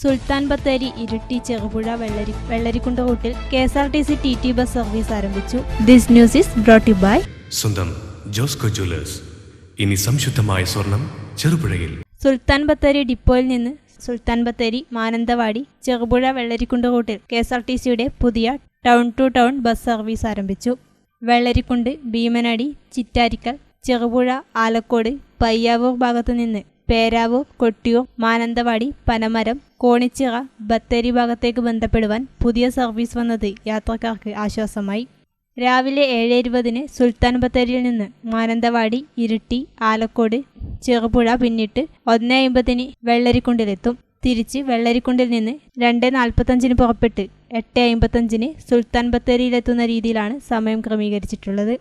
സുൽത്താൻ ബത്തേരി ഇരുട്ടി ചെറുപുഴ വെള്ളരി വെള്ളരിക്കുണ്ട് റൂട്ടിൽ K S R T C T T bus service ആരംഭിച്ചു. This news is brought by സ്വന്തം Josco Jewellers. ഇനി സംശുദ്ധമായ സ്വർണം ചെറുപുഴയിൽ. സുൽത്താൻ ബത്തേരി ഡിപ്പോയിൽ നിന്ന് സുൽത്താൻ ബത്തേരി മാനന്തവാടി ചെറുപുഴ വെള്ളരിക്കുണ്ട് റൂട്ടിൽ കെ എസ് ആർ ടി സിയുടെ പുതിയ town to town bus service ആരംഭിച്ചു. വെള്ളരിക്കുണ്ട് ഭീമനടി ചിറ്റാരിക്കൽ ചെറുപുഴ ആലക്കോട് പയ്യാവൂർ ഭാഗത്തു നിന്ന് പേരാവൂർ കൊട്ടിയൂർ മാനന്തവാടി പനമരം കോണിച്ചിറ ബത്തേരി ഭാഗത്തേക്ക് ബന്ധപ്പെടുവാൻ പുതിയ സർവീസ് വന്നത് യാത്രക്കാർക്ക് ആശ്വാസമായി. രാവിലെ ഏഴ് ഇരുപതിന് സുൽത്താൻ ബത്തേരിയിൽ നിന്ന് മാനന്തവാടി ഇരുട്ടി ആലക്കോട് ചെറുപുഴ പിന്നിട്ട് ഒന്ന് അമ്പതിന് വെള്ളരിക്കുണ്ടിലെത്തും. തിരിച്ച് വെള്ളരിക്കുണ്ടിൽ നിന്ന് രണ്ട് നാൽപ്പത്തഞ്ചിന് പുറപ്പെട്ട് എട്ട് അമ്പത്തഞ്ചിന് സുൽത്താൻ ബത്തേരിയിലെത്തുന്ന രീതിയിലാണ് സമയം ക്രമീകരിച്ചിട്ടുള്ളത്.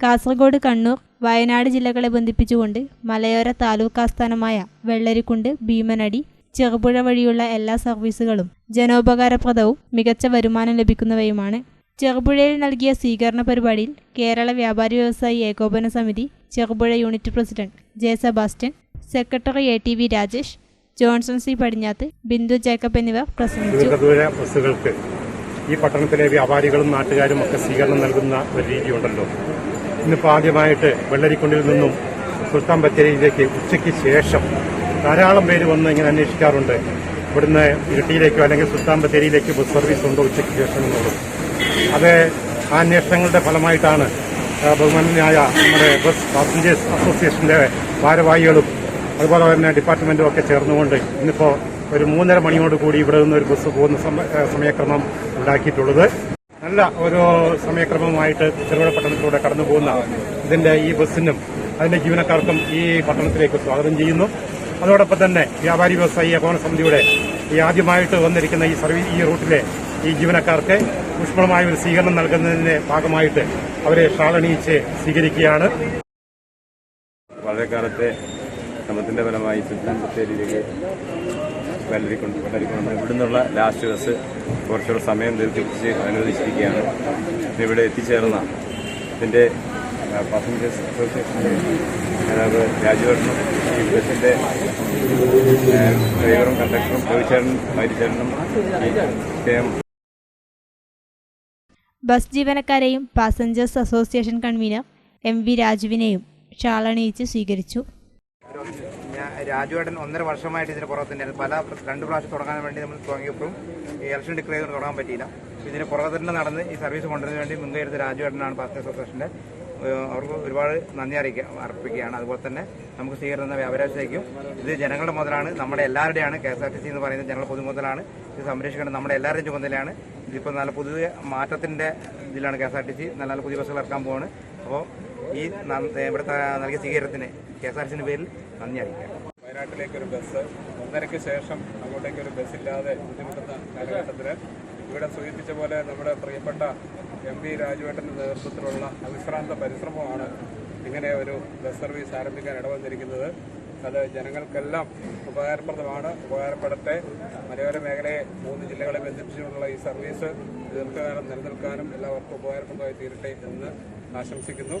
കാസർഗോഡ് കണ്ണൂർ വയനാട് ജില്ലകളെ ബന്ധിപ്പിച്ചുകൊണ്ട് മലയോര താലൂക്കാസ്ഥാനമായ വെള്ളരിക്കുണ്ട് ഭീമനടി ചെറുപുഴ വഴിയുള്ള എല്ലാ സർവീസുകളും ജനോപകാരപ്രദവും മികച്ച വരുമാനം ലഭിക്കുന്നവയുമാണ്. ചെറുപുഴയിൽ നൽകിയ സ്വീകരണ പരിപാടിയിൽ കേരള വ്യാപാരി വ്യവസായി ഏകോപന സമിതി Cherupuzha unit president J Sebastian secretary A T V Rajesh Johnson C Padinjath Bindu Jacob എന്നിവർ പ്രസംഗിച്ചു. ഈ പട്ടണത്തിലെ വ്യാപാരികളും നാട്ടുകാരും ഒക്കെ സ്വീകരണം നൽകുന്ന ഒരു രീതിയുണ്ടല്ലോ. ഇന്നിപ്പോൾ ആദ്യമായിട്ട് വെള്ളരിക്കുണ്ടിൽ നിന്നും സുൽത്താൻ ബത്തേരിയിലേക്ക് ഉച്ചയ്ക്ക് ശേഷം ധാരാളം പേര് വന്ന് ഇങ്ങനെ അന്വേഷിക്കാറുണ്ട്. ഇവിടുന്ന് ഇരട്ടിയിലേക്കോ അല്ലെങ്കിൽ സുൽത്താൻ ബത്തേരിയിലേക്ക് ബസ് സർവീസ് ഉണ്ടോ ഉച്ചയ്ക്ക് ശേഷം എന്നുള്ളത്. അത് ആ അന്വേഷണങ്ങളുടെ ഫലമായിട്ടാണ് ബഹുമാനായ നമ്മുടെ ബസ് പാസഞ്ചേഴ്സ് അസോസിയേഷന്റെ ഭാരവാഹികളും അതുപോലെ തന്നെ ഡിപ്പാർട്ട്മെന്റും ഒക്കെ ചേർന്നുകൊണ്ട് ഇന്നിപ്പോൾ ഒരു മൂന്നര മണിയോട് കൂടി ഇവിടെ നിന്ന് ഒരു ബസ് പോകുന്ന സമയക്രമം ഉണ്ടാക്കിയിട്ടുള്ളത്. നല്ല ഒരു സമയക്രമമായിട്ട് ചെറുപുഴ പട്ടണത്തിലൂടെ കടന്നു പോകുന്ന ഇതിന്റെ ഈ ബസ്സിനും അതിന്റെ ജീവനക്കാർക്കും ഈ പട്ടണത്തിലേക്ക് സ്വാഗതം ചെയ്യുന്നു. അതോടൊപ്പം തന്നെ വ്യാപാരി വ്യവസായി ഏകോപന സമിതിയുടെ ഈ ആദ്യമായിട്ട് വന്നിരിക്കുന്ന ഈ സർവീസ് ഈ റൂട്ടിലെ ഈ ജീവനക്കാർക്ക് ഊഷ്മളമായ ഒരു സ്വീകരണം നൽകുന്നതിന്റെ ഭാഗമായിട്ട് അവരെ ഷാളണിയിച്ച് സ്വീകരിക്കുകയാണ്. വളരെക്കാലത്തെ ശ്രമത്തിന്റെ ഫലമായി സുൽത്താൻ ബത്തേരിയിലേക്ക് ഇവിടുന്നുള്ള ലാസ്റ്റ് ബസ് കുറച്ചുകൂടെ സമയം ദീർഘിപ്പിച്ച് അനുവദിച്ചിരിക്കുകയാണ്. ഇവിടെ എത്തിച്ചേർന്ന ഇതിന്റെ പാസഞ്ചേഴ്സ് അസോസിയേഷന്റെ നേതാവ് രാജുവേട്ടനും ഈ ബസ്സിന്റെ ഡ്രൈവറും കണ്ടക്ടറും രവിചേട്ടനും ഹരിചേട്ടനും ഈ ബസ് ജീവനക്കാരെയും passengers association convener M V രാജുവിനെയും ഷാളണിയിച്ച് സ്വീകരിച്ചു. രാജുവേട്ടൻ ഒന്നര വർഷമായിട്ട് ഇതിന് പുറകെ തന്നെയാണ് പല രണ്ട് പ്രാവശ്യം തുടങ്ങാൻ വേണ്ടി നമ്മൾ തുടങ്ങിയപ്പോഴും ഇലക്ഷൻ ഡിക്ലെയർ ചെയ്ത് തുടങ്ങാൻ പറ്റിയില്ല. ഇതിന് പുറകെ തന്നെ നടന്ന് ഈ സർവീസ് കൊണ്ടുവരുന്നതിന് വേണ്ടി മുൻകൈ എടുത്ത രാജുവേട്ടനാണ് പാസഞ്ചർ അസോസിയേഷന്റെ അവർക്ക് ഒരുപാട് നന്ദി അറിയിക്കുക അർപ്പിക്കുകയാണ്. അതുപോലെ തന്നെ നമുക്ക് സ്വീകരണം വ്യാപാരത്തിലേക്കും ഇത് ജനങ്ങളുടെ മുതലാണ് നമ്മുടെ എല്ലാവരുടെയാണ്. K S R T C എന്ന് പറയുന്നത് ജനങ്ങളുടെ പൊതുമുതലാണ്. ഇത് സംരക്ഷിക്കേണ്ടത് നമ്മുടെ എല്ലാവരുടെയും ചുമതലയാണ്. ഇതിപ്പോൾ നല്ല പുതിയ മാറ്റത്തിന്റെ ഇതിലാണ് K S R T C നല്ല നല്ല പുതിയ ബസ്സുകൾ ഇറക്കാൻ പോവാണ്. അപ്പോൾ ഈ ഇവിടുത്തെ നൽകിയ സ്വീകരണത്തിന് കെ എസ് ആർ ടി സിന്റെ പേരിൽ നന്ദി അറിയിക്കാം. വയനാട്ടിലേക്ക് ഒരു ബസ് ഒന്നരയ്ക്ക് ശേഷം അങ്ങോട്ടേക്ക് ഒരു ബസ് ഇല്ലാതെ ബുദ്ധിമുട്ടുന്ന കാലഘട്ടത്തിൽ ഇവിടെ സൂചിപ്പിച്ച പോലെ നമ്മുടെ പ്രിയപ്പെട്ട എം വി രാജുവേട്ടന്റെ നേതൃത്വത്തിലുള്ള അവിശ്രാന്ത പരിശ്രമമാണ് ഇങ്ങനെ ഒരു ബസ് സർവീസ് ആരംഭിക്കാൻ ഇടവന്നിരിക്കുന്നത്. അത് ജനങ്ങൾക്കെല്ലാം ഉപകാരപ്രദമാണ്. ഉപകാരപ്പെടട്ടെ. മലയോര മേഖലയെ മൂന്ന് ജില്ലകളെ ബന്ധിപ്പിച്ചുകൊണ്ടുള്ള ഈ സർവീസ് ദീർഘകാലം നിലനിൽക്കാനും എല്ലാവർക്കും ഉപകാരപ്രദമായി തീരട്ടെ എന്ന് ആശംസിക്കുന്നു.